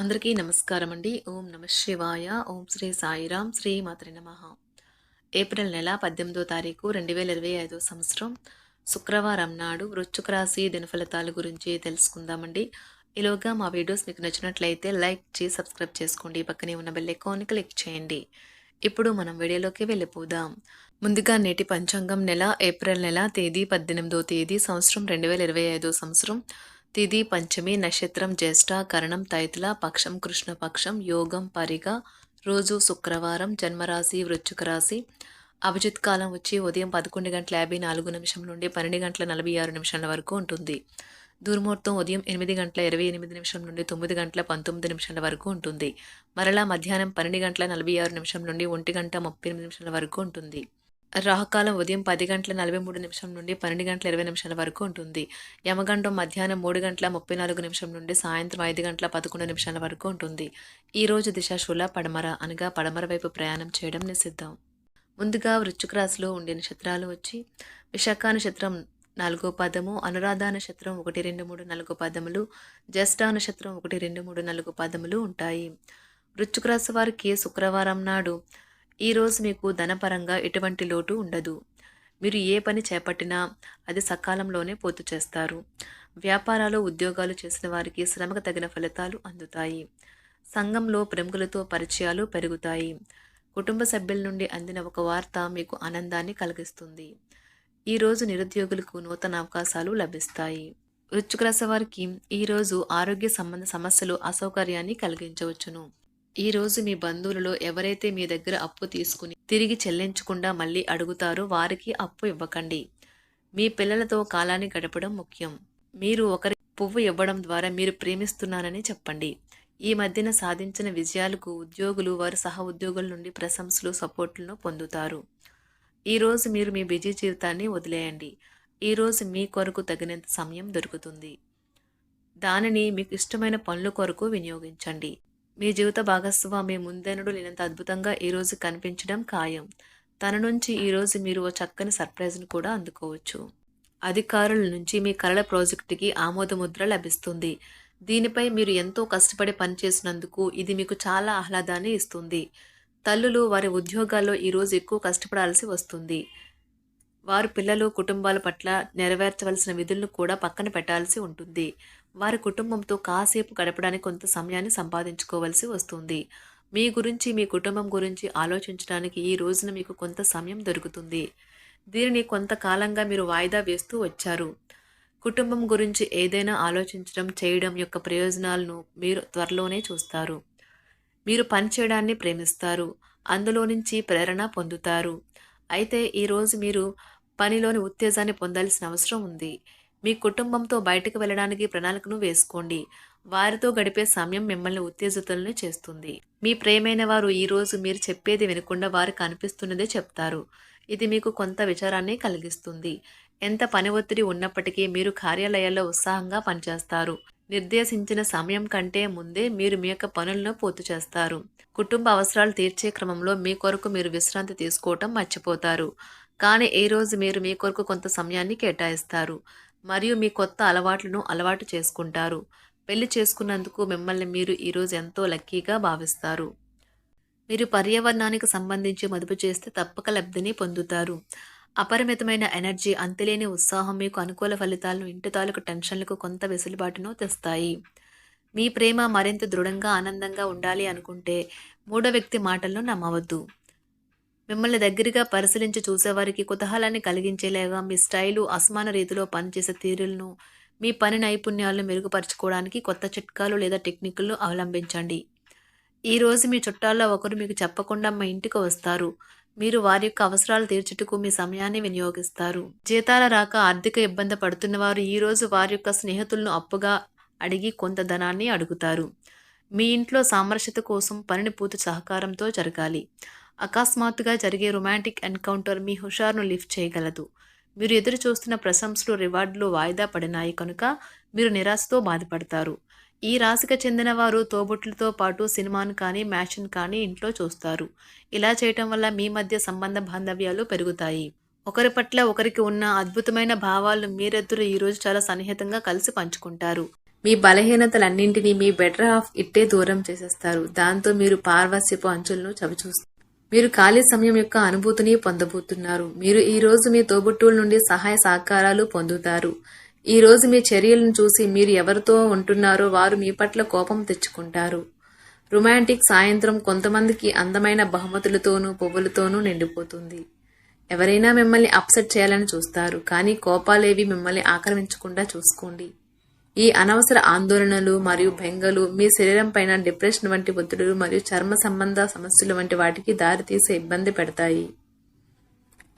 అందరికీ నమస్కారం అండి. ఓం నమ శివాయ. ఓం శ్రీ సాయిరాం శ్రీ మాతృ నమ. ఏప్రిల్ నెల పద్దెనిమిదో తారీఖు రెండు వేల ఇరవై ఐదో సంవత్సరం. శుక్రవారం నాడు వృశ్చిక రాశి దినఫలితాల గురించి తెలుసుకుందామండి. ఈలోగా మా వీడియోస్ మీకు నచ్చినట్లయితే లైక్ చేసి సబ్స్క్రైబ్ చేసుకోండి. పక్కనే ఉన్న బెల్ ఐకాన్ని క్లిక్ చేయండి. ఇప్పుడు మనం వీడియోలోకి వెళ్ళిపోదాం. ముందుగా నేటి పంచాంగం నెల ఏప్రిల్ నెల తేదీ పద్దెనిమిదో తేదీ సంవత్సరం రెండు వేల ఇరవై ఐదో సంవత్సరం. తిది పంచమి నక్షత్రం జ్యేష్ఠ కరణం తైతుల పక్షం కృష్ణపక్షం యోగం పరిగ రోజు శుక్రవారం జన్మరాశి వృశ్చిక రాశి. అభిజిత్ కాలం వచ్చి ఉదయం పదకొండు గంటల యాభై నాలుగు నిమిషం నుండి పన్నెండు గంటల నలభై ఆరు నిమిషాల వరకు ఉంటుంది. దుర్ముహూర్తం ఉదయం ఎనిమిది గంటల ఇరవై ఎనిమిది నిమిషం నుండి తొమ్మిది గంటల పంతొమ్మిది నిమిషాల వరకు ఉంటుంది. మరలా మధ్యాహ్నం పన్నెండు గంటల నలభై ఆరు నిమిషం నుండి ఒంటి గంట ముప్పై ఎనిమిది నిమిషాల వరకు ఉంటుంది. రాహకాలం ఉదయం పది గంటల నలభై మూడు నిమిషం నుండి పన్నెండు గంటల ఇరవై నిమిషాల వరకు ఉంటుంది. యమగండం మధ్యాహ్నం మూడు గంటల ముప్పై నాలుగు నిమిషం నుండి సాయంత్రం ఐదు గంటల పదకొండు నిమిషాల వరకు ఉంటుంది. ఈ రోజు దిశాశూల పడమర అనగా పడమర వైపు ప్రయాణం చేయడం నిషిద్ధం. ముందుగా వృశ్చిక రాశిలో ఉండే నక్షత్రాలు వచ్చి విశాఖ నక్షత్రం నాలుగో పదము అనురాధ నక్షత్రం ఒకటి రెండు మూడు నాలుగు పదములు జ్యేష్ఠ నక్షత్రం ఒకటి రెండు మూడు నాలుగు పదములు ఉంటాయి. వృశ్చిక రాశి వారికి శుక్రవారం నాడు ఈరోజు మీకు ధనపరంగా ఎటువంటి లోటు ఉండదు. మీరు ఏ పని చేపట్టినా అది సకాలంలోనే పూర్తి చేస్తారు. వ్యాపారాలు ఉద్యోగాలు చేసిన వారికి శ్రమకు తగిన ఫలితాలు అందుతాయి. సంఘంలో ప్రముఖులతో పరిచయాలు పెరుగుతాయి. కుటుంబ సభ్యుల నుండి అందిన ఒక వార్త మీకు ఆనందాన్ని కలిగిస్తుంది. ఈరోజు నిరుద్యోగులకు నూతన అవకాశాలు లభిస్తాయి. వృశ్చిక రాశి వారికి ఈరోజు ఆరోగ్య సంబంధ సమస్యలు అసౌకర్యాన్ని కలిగించవచ్చును. ఈ రోజు మీ బంధువులలో ఎవరైతే మీ దగ్గర అప్పు తీసుకుని తిరిగి చెల్లించకుండా మళ్ళీ అడుగుతారో వారికి అప్పు ఇవ్వకండి. మీ పిల్లలతో కాలాన్ని గడపడం ముఖ్యం. మీరు ఒకరి పువ్వు ఇవ్వడం ద్వారా మీరు ప్రేమిస్తున్నానని చెప్పండి. ఈ మధ్యన సాధించిన విజయాలకు ఉద్యోగులు వారి సహ ఉద్యోగుల నుండి ప్రశంసలు సపోర్టులను పొందుతారు. ఈరోజు మీరు మీ బిజీ జీవితాన్ని వదిలేయండి. ఈరోజు మీ కొరకు తగినంత సమయం దొరుకుతుంది. దానిని మీకు ఇష్టమైన పనుల కొరకు వినియోగించండి. మీ జీవిత భాగస్వామి ముందెనడు లేనంత అద్భుతంగా ఈరోజు కనిపించడం ఖాయం. తన నుంచి ఈరోజు మీరు ఓ చక్కని సర్ప్రైజ్ను కూడా అందుకోవచ్చు. అధికారుల నుంచి మీ కళల ప్రాజెక్టుకి ఆమోదముద్ర లభిస్తుంది. దీనిపై మీరు ఎంతో కష్టపడి పనిచేసినందుకు ఇది మీకు చాలా ఆహ్లాదాన్ని ఇస్తుంది. తల్లులు వారి ఉద్యోగాల్లో ఈరోజు ఎక్కువ కష్టపడాల్సి వస్తుంది. వారు పిల్లలు కుటుంబాల పట్ల నెరవేర్చవలసిన విధులను కూడా పక్కన పెట్టాల్సి ఉంటుంది. వారి కుటుంబంతో కాసేపు గడపడానికి కొంత సమయాన్ని సంపాదించుకోవలసి వస్తుంది. మీ గురించి మీ కుటుంబం గురించి ఆలోచించడానికి ఈ రోజున మీకు కొంత సమయం దొరుకుతుంది. దీనిని కొంతకాలంగా మీరు వాయిదా వేస్తూ వచ్చారు. కుటుంబం గురించి ఏదైనా ఆలోచించడం చేయడం యొక్క ప్రయోజనాలను మీరు త్వరలోనే చూస్తారు. మీరు పనిచేయడాన్ని ప్రేమిస్తారు. అందులో నుంచి ప్రేరణ పొందుతారు. అయితే ఈరోజు మీరు పనిలోని ఉత్తేజాన్ని పొందాల్సిన అవసరం ఉంది. మీ కుటుంబంతో బయటకు వెళ్ళడానికి ప్రణాళికను వేసుకోండి. వారితో గడిపే సమయం మిమ్మల్ని ఉత్తేజితులను చేస్తుంది. మీ ప్రేమైన వారు ఈరోజు మీరు చెప్పేది వినకుండా వారికి అనిపిస్తున్నదే చెప్తారు. ఇది మీకు కొంత విచారాన్ని కలిగిస్తుంది. ఎంత పని ఒత్తిడి ఉన్నప్పటికీ మీరు కార్యాలయాల్లో ఉత్సాహంగా పనిచేస్తారు. నిర్దేశించిన సమయం కంటే ముందే మీరు మీ యొక్క పనులను పూర్తి చేస్తారు. కుటుంబ అవసరాలు తీర్చే క్రమంలో మీ కొరకు మీరు విశ్రాంతి తీసుకోవటం మర్చిపోతారు. కానీ ఈ రోజు మీరు మీ కొరకు కొంత సమయాన్ని కేటాయిస్తారు. మరియు మీ కొత్త అలవాట్లను అలవాటు చేసుకుంటారు. పెళ్ళి చేసుకున్నందుకు మిమ్మల్ని మీరు ఈరోజు ఎంతో లక్కీగా భావిస్తారు. మీరు పర్యావరణానికి సంబంధించి మదుపు చేస్తే తప్పక లబ్ధిని పొందుతారు. అపరిమితమైన ఎనర్జీ అంతులేని ఉత్సాహం మీకు అనుకూల ఫలితాలను ఇంటి తాలూకు టెన్షన్లకు కొంత వెసులుబాటును తెస్తాయి. మీ ప్రేమ మరింత దృఢంగా ఆనందంగా ఉండాలి అనుకుంటే మూడో వ్యక్తి మాటలను నమ్మవద్దు. మిమ్మల్ని దగ్గరగా పరిశీలించి చూసేవారికి కుతూహలాన్ని కలిగించేలాగా మీ స్టైలు అసమాన రీతిలో పనిచేసే తీరులను మీ పని నైపుణ్యాలను మెరుగుపరచుకోవడానికి కొత్త చిట్కాలు లేదా టెక్నిక్లను అవలంబించండి. ఈరోజు మీ చుట్టాల్లో ఒకరు మీకు చెప్పకుండా మా ఇంటికి వస్తారు. మీరు వారి యొక్క అవసరాలు తీర్చుటకు మీ సమయాన్ని వినియోగిస్తారు. జీతాల రాక ఆర్థిక ఇబ్బంది పడుతున్న వారు ఈరోజు వారి యొక్క స్నేహితులను అప్పుగా అడిగి కొంత ధనాన్ని అడుగుతారు. మీ ఇంట్లో సామరస్యత కోసం పనిని పూర్తి సహకారంతో జరగాలి. అకస్మాత్తుగా జరిగే రొమాంటిక్ ఎన్కౌంటర్ మీ హుషారును లిఫ్ట్ చేయగలదు. మీరు ఎదురు చూస్తున్న ప్రశంసలు రివార్డులు వాయిదా పడినాయి కనుక మీరు నిరాశతో బాధపడతారు. ఈ రాశికి చెందిన వారు తోబుట్లతో పాటు సినిమాను కానీ మ్యాచ్ను కానీ ఇంట్లో చూస్తారు. ఇలా చేయటం వల్ల మీ మధ్య సంబంధ బాంధవ్యాలు పెరుగుతాయి. ఒకరి పట్ల ఒకరికి ఉన్న అద్భుతమైన భావాలను మీరెద్దరూ ఈరోజు చాలా సన్నిహితంగా కలిసి పంచుకుంటారు. మీ బలహీనతలన్నింటినీ మీ బెటర్ హాఫ్ ఇట్టే దూరం చేసేస్తారు. దాంతో మీరు పార్వస్యపు అంచులను చవిచూస్తారు. మీరు ఖాళీ సమయం యొక్క అనుభూతిని పొందబోతున్నారు. మీరు ఈ రోజు మీ తోబుట్టువుల నుండి సహాయ సహకారాలు పొందుతారు. ఈ రోజు మీ చర్యలను చూసి మీరు ఎవరితో ఉంటున్నారో వారు మీ పట్ల కోపం తెచ్చుకుంటారు. రొమాంటిక్ సాయంత్రం కొంతమందికి అందమైన బహుమతులతోనూ పువ్వులతోనూ నిండిపోతుంది. ఎవరైనా మిమ్మల్ని అప్సెట్ చేయాలని చూస్తారు కానీ కోపాలేవి మిమ్మల్ని ఆక్రమించకుండా చూసుకోండి. ఈ అనవసర ఆందోళనలు మరియు బెంగలు మీ శరీరం పైన డిప్రెషన్ వంటి ఒత్తిడులు మరియు చర్మ సంబంధ సమస్యలు వంటి వాటికి దారితీసే ఇబ్బంది పెడతాయి.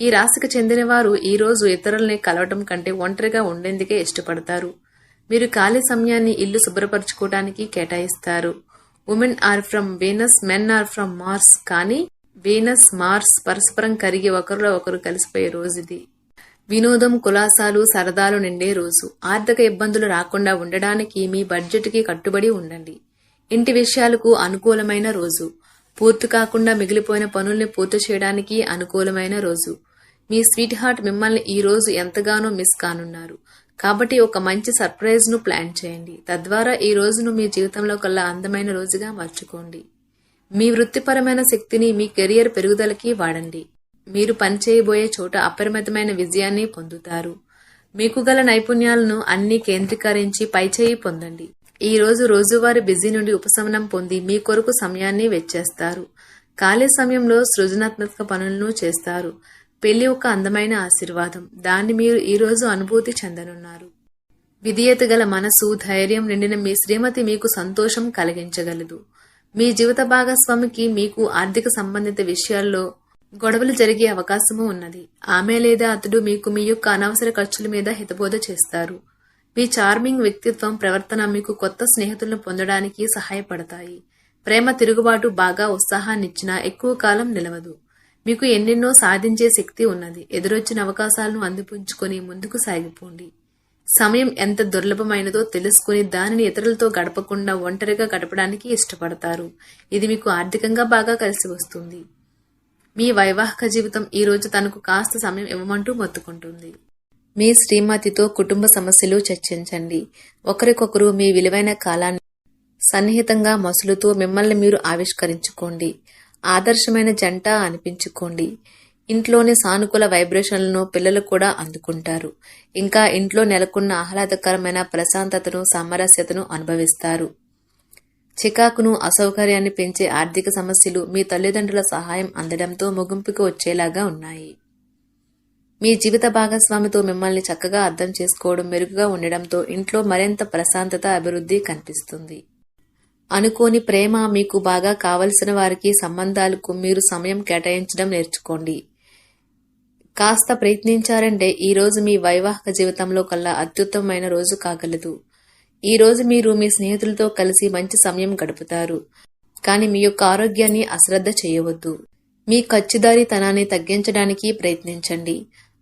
ఈ రాశికి చెందిన వారు ఈ రోజు ఇతరుల్ని కలవటం కంటే ఒంటరిగా ఉండేందుకే ఇష్టపడతారు. మీరు ఖాళీ సమయాన్ని ఇల్లు శుభ్రపరచుకోవడానికి కేటాయిస్తారు. Women are from Venus men are from Mars కానీ వీనస్ మార్స్ పరస్పరం కరిగి ఒకరిలో ఒకరు కలిసిపోయే రోజు ఇది వినోదం కులాసాలు సరదాలు నిండే రోజు. ఆర్థిక ఇబ్బందులు రాకుండా ఉండడానికి మీ బడ్జెట్కి కట్టుబడి ఉండండి. ఇంటి విషయాలకు అనుకూలమైన రోజు. పూర్తి కాకుండా మిగిలిపోయిన పనుల్ని పూర్తి చేయడానికి అనుకూలమైన రోజు. మీ స్వీట్ హార్ట్ మిమ్మల్ని ఈ రోజు ఎంతగానో మిస్ కానున్నారు. కాబట్టి ఒక మంచి సర్ప్రైజ్ను ప్లాన్ చేయండి. తద్వారా ఈ రోజును మీ జీవితంలో కల్లా అందమైన రోజుగా మార్చుకోండి. మీ వృత్తిపరమైన శక్తిని మీ కెరియర్ పెరుగుదలకి వాడండి. మీరు పనిచేయబోయే చోట అపరిమితమైన విజయాన్ని పొందుతారు. మీకు గల నైపుణ్యాలను అన్ని కేంద్రీకరించి పైచేయి పొందండి. ఈ రోజు రోజువారి బిజీ నుండి ఉపశమనం పొంది మీ కొరకు సమయాన్ని వెచ్చేస్తారు. ఖాళీ సమయంలో సృజనాత్మక పనులను చేస్తారు. పెళ్ళి ఒక అందమైన ఆశీర్వాదం. దాన్ని మీరు ఈ రోజు అనుభూతి చెందనున్నారు. విధేయత గల మనసు ధైర్యం నిండిన మీ శ్రీమతి మీకు సంతోషం కలిగించగలదు. మీ జీవిత భాగస్వామికి మీకు ఆర్థిక సంబంధిత విషయాల్లో గొడవలు జరిగే అవకాశము ఉన్నది. ఆమె లేదా అతడు మీకు మీ యొక్క అనవసర ఖర్చుల మీద హితబోధ చేస్తారు. మీ చార్మింగ్ వ్యక్తిత్వం ప్రవర్తన మీకు కొత్త స్నేహితులను పొందడానికి సహాయపడతాయి. ప్రేమ తిరుగుబాటు బాగా ఉత్సాహాన్నిచ్చినా ఎక్కువ కాలం నిలవదు. మీకు ఎన్నెన్నో సాధించే శక్తి ఉన్నది. ఎదురొచ్చిన అవకాశాలను అందిపుంచుకొని ముందుకు సాగిపోండి. సమయం ఎంత దుర్లభమైనదో తెలుసుకుని దానిని ఇతరులతో గడపకుండా ఒంటరిగా గడపడానికి ఇష్టపడతారు. ఇది మీకు ఆర్థికంగా బాగా కలిసి వస్తుంది. మీ వైవాహిక జీవితం ఈరోజు తనకు కాస్త సమయం ఇవ్వమంటూ మొత్తుకుంటుంది. మీ శ్రీమతితో కుటుంబ సమస్యలు చర్చించండి. ఒకరికొకరు మీ విలువైన కాలాన్ని సన్నిహితంగా మసులుతూ మిమ్మల్ని మీరు ఆవిష్కరించుకోండి. ఆదర్శమైన జంట అనిపించుకోండి. ఇంట్లోని సానుకూల వైబ్రేషన్లను పిల్లలు కూడా అందుకుంటారు. ఇంకా ఇంట్లో నెలకొన్న ఆహ్లాదకరమైన ప్రశాంతతను సామరస్యతను అనుభవిస్తారు. చికాకును అసౌకర్యాన్ని పెంచే ఆర్థిక సమస్యలు మీ తల్లిదండ్రుల సహాయం అందడంతో ముగింపుకు వచ్చేలాగా ఉన్నాయి. మీ జీవిత భాగస్వామితో మిమ్మల్ని చక్కగా అర్థం చేసుకోవడం మెరుగుగా ఉండడంతో ఇంట్లో మరింత ప్రశాంతత అభివృద్ధి కనిపిస్తుంది. అనుకోని ప్రేమ మీకు బాగా కావలసిన వారికి సంబంధాలకు మీరు సమయం కేటాయించడం నేర్చుకోండి. కాస్త ప్రయత్నించారంటే ఈ రోజు మీ వైవాహిక జీవితంలో కల్లా అత్యుత్తమమైన రోజు కాగలదు. ఈ రోజు మీరు మీ స్నేహితులతో కలిసి మంచి సమయం గడుపుతారు. కానీ మీ యొక్క ఆరోగ్యాన్ని అశ్రద్ధ చేయవద్దు. మీ ఖర్చుదారీతనాన్ని తగ్గించడానికి ప్రయత్నించండి.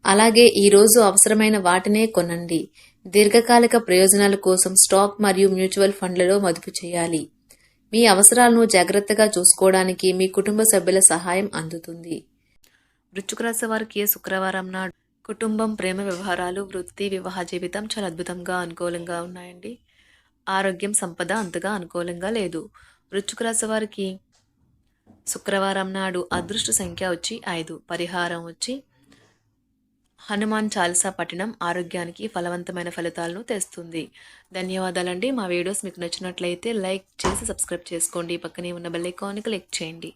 అలాగే ఈ రోజు అవసరమైన వాటినే కొనండి. దీర్ఘకాలిక ప్రయోజనాల కోసం స్టాక్ మరియు మ్యూచువల్ ఫండ్లలో మదుపు చేయాలి. మీ అవసరాలను జాగ్రత్తగా చూసుకోవడానికి మీ కుటుంబ సభ్యుల సహాయం అందుతుంది. వృచ్చుకరాశి వారికి శుక్రవారం నాడు కుటుంబం ప్రేమ వ్యవహారాలు వృత్తి వివాహ జీవితం చాలా అద్భుతంగా అనుకూలంగా ఉన్నాయండి. ఆరోగ్యం సంపద అంతగా అనుకూలంగా లేదు. వృచ్చుక రాశి వారికి శుక్రవారం నాడు అదృష్ట సంఖ్య వచ్చి ఐదు. పరిహారం వచ్చి హనుమాన్ చాలీసా పఠనం ఆరోగ్యానికి ఫలవంతమైన ఫలితాలను తెస్తుంది. ధన్యవాదాలండి. మా వీడియోస్ మీకు నచ్చినట్లయితే లైక్ చేసి సబ్స్క్రైబ్ చేసుకోండి. పక్కనే ఉన్న బెల్ ఐకాన్ని క్లిక్ చేయండి.